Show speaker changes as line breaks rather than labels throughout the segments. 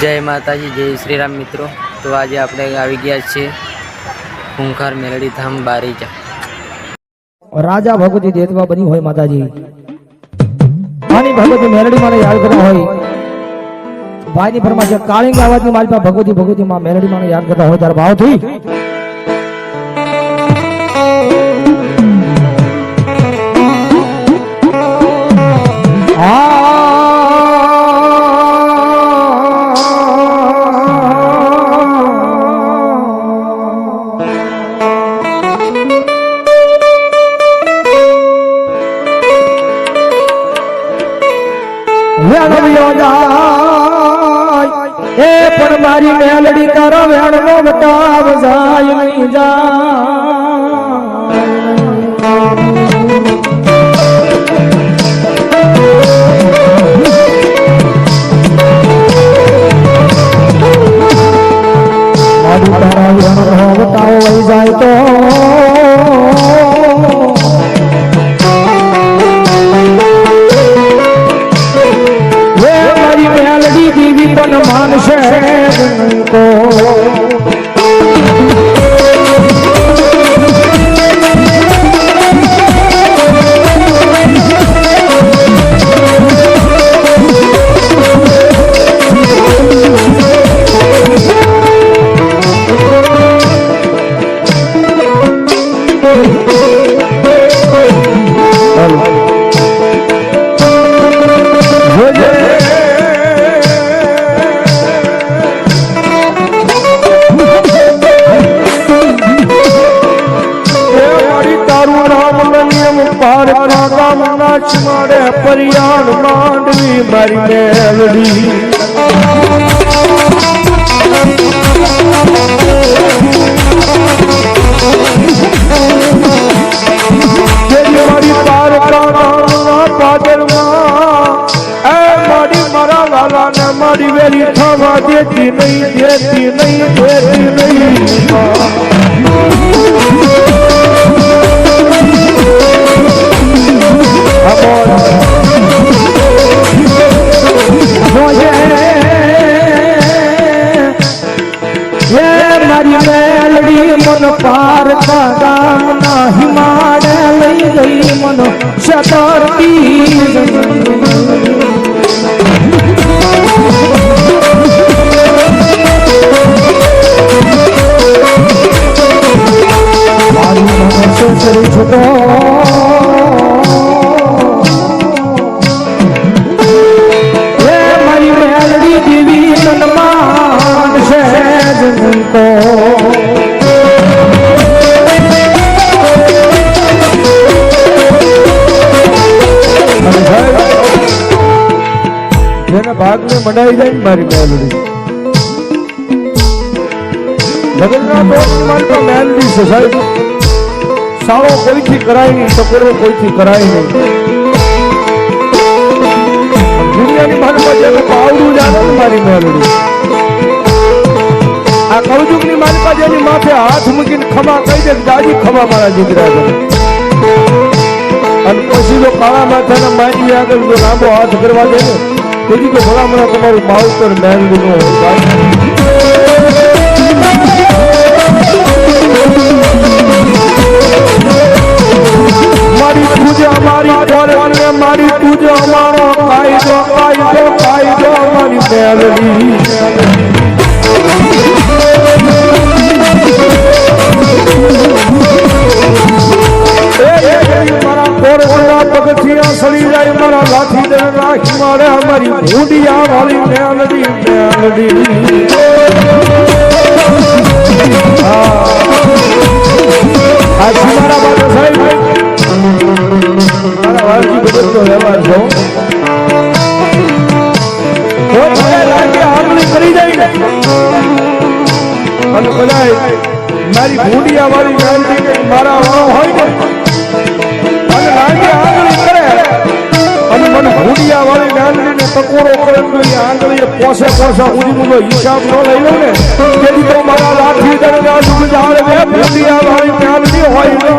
જય માતાજી, જય શ્રી રામ મિત્રો. તો આજે આપણે આવી ગયા છીએ ખૂંખાર મેલડી ધામ બારીજા
રાજા ભગવતી દેતવા બની હોય માતાજી. આની ભગવતી મેલડી માને યાદ કરતા હોય. ભાઈની ફરમાશે કાળિંગ આવાજની મારી પાસે ભગવતી ભગવતી માં મેલડી માને યાદ કરતા હોય, ત્યારે ભાવથી વેણવ્યો જાય. એ પણ મારી મેલડી તારો વેણનો બતાવ જાય નહીં જાય. તારા વેણનો બતાવ જાય તો મારે પરિયાણ માંડવી, મારી મેલડી. મારી પાર ગામના પાદરમાં, એ મારી મારા લાલાને મારી વેલી થવા દેતી નહીં દેતી નહીં દેતી નહીં. ભાગને મનાઈ જાય ને મારી મેલડી. લગ્નના મારી તો મેલડી સાહેબ. સાળો કોઈથી કરાય નહીં, ટકોરો કોઈથી કરાય નહીં. દુનિયાની માનમાં જેનું પાવડું જાણે ને મારી મેલડી. આ કૌજુકની મારી જેની માથે હાથ મૂકીને ખમા કહી દે દાદી ખમા મારા દીકરા કરે અને પછી જો કાળા માથાના મારી આગળ જો લાંબો હાથ કરવા દે ને તેથી તો ભલામણા તમારું માવતર મેલડી મારી પૂજા મારી પરમને મારી પૂજા મારો કાયદો કાયદો કાયદો મારી મેલડી મારા પોરના પગથિયા સડી જાય મારા લાઠી મારે અમારી ભૂડિયા વાળી મેલડી. મેલડી આ મારા બાબા સાહેબ. મારા વાલજી ભગતનો વ્યવહાર છો અને બધાય, મારી ભૂડિયા વાળી ગાંધી મારા વાળો હોય ને અને ભૂડિયા વાળી વાળી ને ટકોરો કરે તો એ આંગળીએ પોસે પોસે ઉડીનો હિસાબ ન લઈ લઉં ને. તો મારા લાઠી દરગાહ દુઃખ જાળ બે ભૂંડિયા વાળી ગાંધી હોય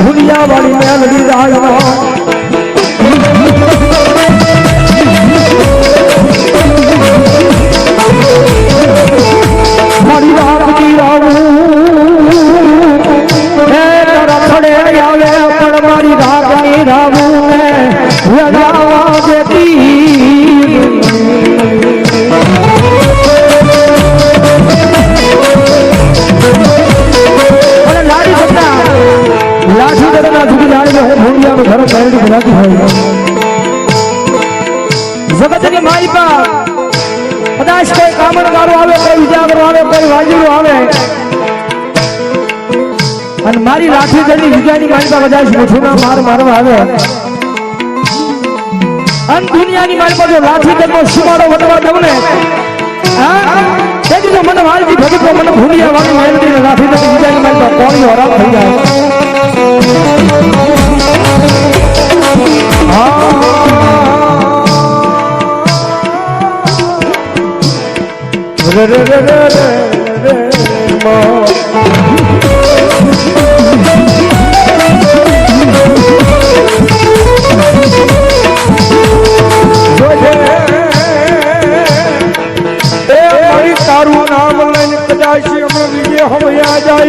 ભૂલિયા વાળી મેલડી રાયનો મારી રામજી રાવું? હે તારા ખડે આવે પણ મારી રામની રાવું ને? લડાવા દેતી હું ઘર પહેરડી બનાતી હોય. જગતની મારી પા કદાચ કોઈ કામણ આવે, કોઈ ઉજાગરો આવે, કોઈ વાજીરો આવે. અને મારી લાઠી દળની વિજયની મારી પા કદાચ મુઠુના માર મારવા આવે. અન દુનિયાની મારી પાસે લાઠી દળનો સુમારો વટવા દઉં ને, હા? તેથી તો મને વાલજી ભગત મને ભૂલિયા વાળી ને લાઠી દળની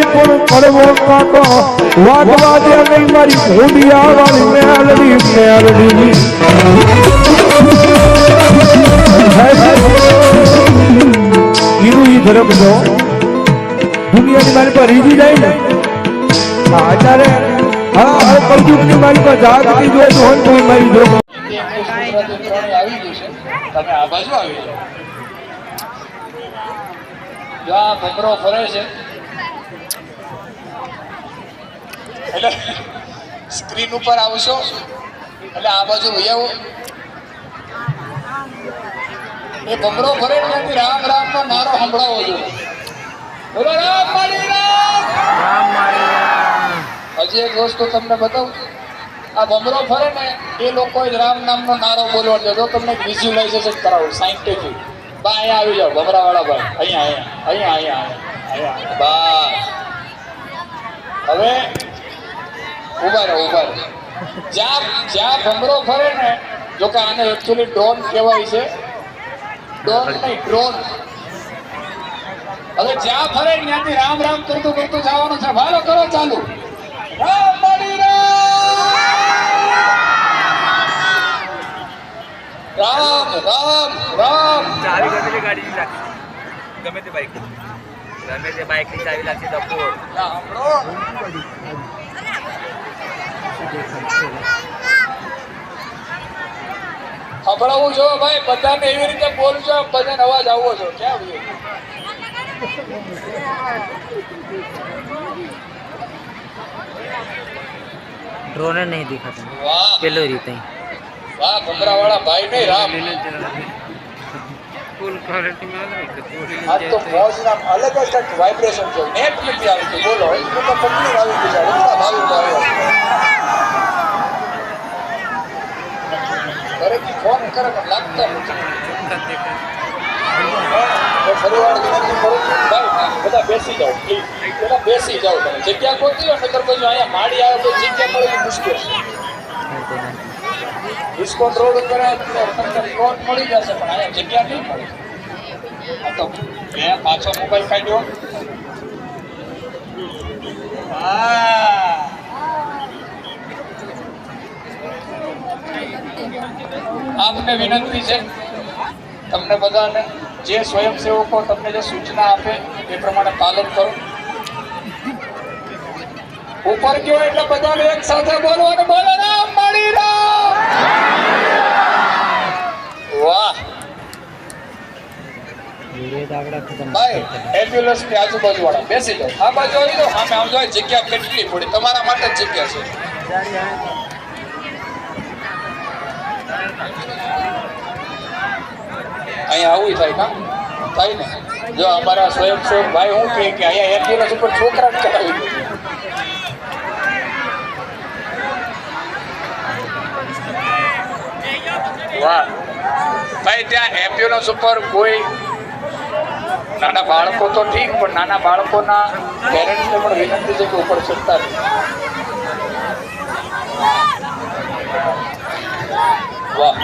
જાય પણ પડવો કાકો વાગવા દે નહીં મારી ભૂલિયા વાળી મેલડી મેલડી ઈ ધરમ જો. દુનિયાની મારી પર હા હા, હવે મારી પર જાગતી જોઈએ તો મારી જો
આ ભમરો ફરે છે. એટલે સ્ક્રીન ઉપર આવશો. એટલે આ બાજુ આવો. એ ભમરો ફરે ને ત્યાંથી રામ રામ નો મારો સંભળાવો જોઈએ બોલો રામ માળી રામ. હજી એક વસ્તુ તમને બતાવું. આ ભમરો ફરે ને એ લોકો જ રામ નામનો નારો બોલવા જો તમને વિઝ્યુલાઇઝેશન કરાવું સાયન્ટિફિક બા અહીંયા આવી જાઓ ભમરા વાળા ભાઈ. અહીંયા અહીંયા અહીંયા અહીંયા અહીંયા. બા. હવે ઊભા રહો ઊભા રહો. જ્યાં જ્યાં ભમરો ફરે ને જો કે આને એકચ્યુઅલી ડ્રોન કહેવાય છે. ડ્રોન નહીં ડ્રોન હવે જ્યાં ફરે ત્યાંથી રામ રામ કરતું કરતું જવાનું છે. ભાલો કરો ચાલુ. રામ માળી રામ રામ રામ.
ચાવી ગમે તે લાગશે. ગમે તે બાઇક ગમે તે બાઇકની ચાવી લાગશે
તો સંભળાવું છો ભાઈ બધાને એવી રીતે બોલજો બધાને અવાજ આવવો છો ક્યાં આવ્યો
ડ્રોન નહીં દેખાતું.
વાહ.
પેલો રીતે.
વાહ ભમરા વાળા ભાઈ નહીં રામ.
ફૂલ ક્વોલિટીમાં
આ તો મોજના અલગ જ કંઈક વાઇબ્રેશન છે નેટ નથી આવતું બોલો એ તો પકડી આવી ગયું છે એટલા ભાવિમાં આવ્યા દરેક ફોન કરે પણ લાગતા નથી તો ફરીવાર વિનંતી કરું છું ભાઈ બધા બેસી જાઓ પ્લીઝ પેલા બેસી જાઓ તમે જગ્યા ગોતી લો નકર પછી અહીંયા માડી આવે તો જગ્યા મળવી મુશ્કેલ છે ડિસ્કાઉન્ટ રોડ પ્લોટ મળી જશે, પણ અહીંયા જગ્યા નહીં મળે. તો મેં પાછો મોબાઈલ કાઢ્યો. આપને વિનંતી છે, તમને બધાને જે સ્વયંસેવકો તમને જે સૂચના આપે એ પ્રમાણે પાલન કરો. ઉપર ગયો એટલે બધાને એક સાથે બોલવાનું? બોલો રામ વાહ. ભાઈ એમ્બ્યુલન્સની આજુબાજુ બેસી જાઓ. આ બાજુ આમ જોઈ જગ્યા કેટલી પડી તમારા માટે જ જગ્યા છે. અહીંયા આવું થાય કા? થાય ને? જો અમારા સ્વયંસેવક ભાઈ, હું કે અહીંયા એમ્બ્યુલન્સ ઉપર છોકરા. વાહ ભાઈ, ત્યાં એમ્બ્યુલન્સ ઉપર કોઈ નાના બાળકો તો ઠીક, પણ નાના બાળકોના પેરેન્ટ્સને પણ વિનંતી છે કે ઉપર ચડતા. વાહ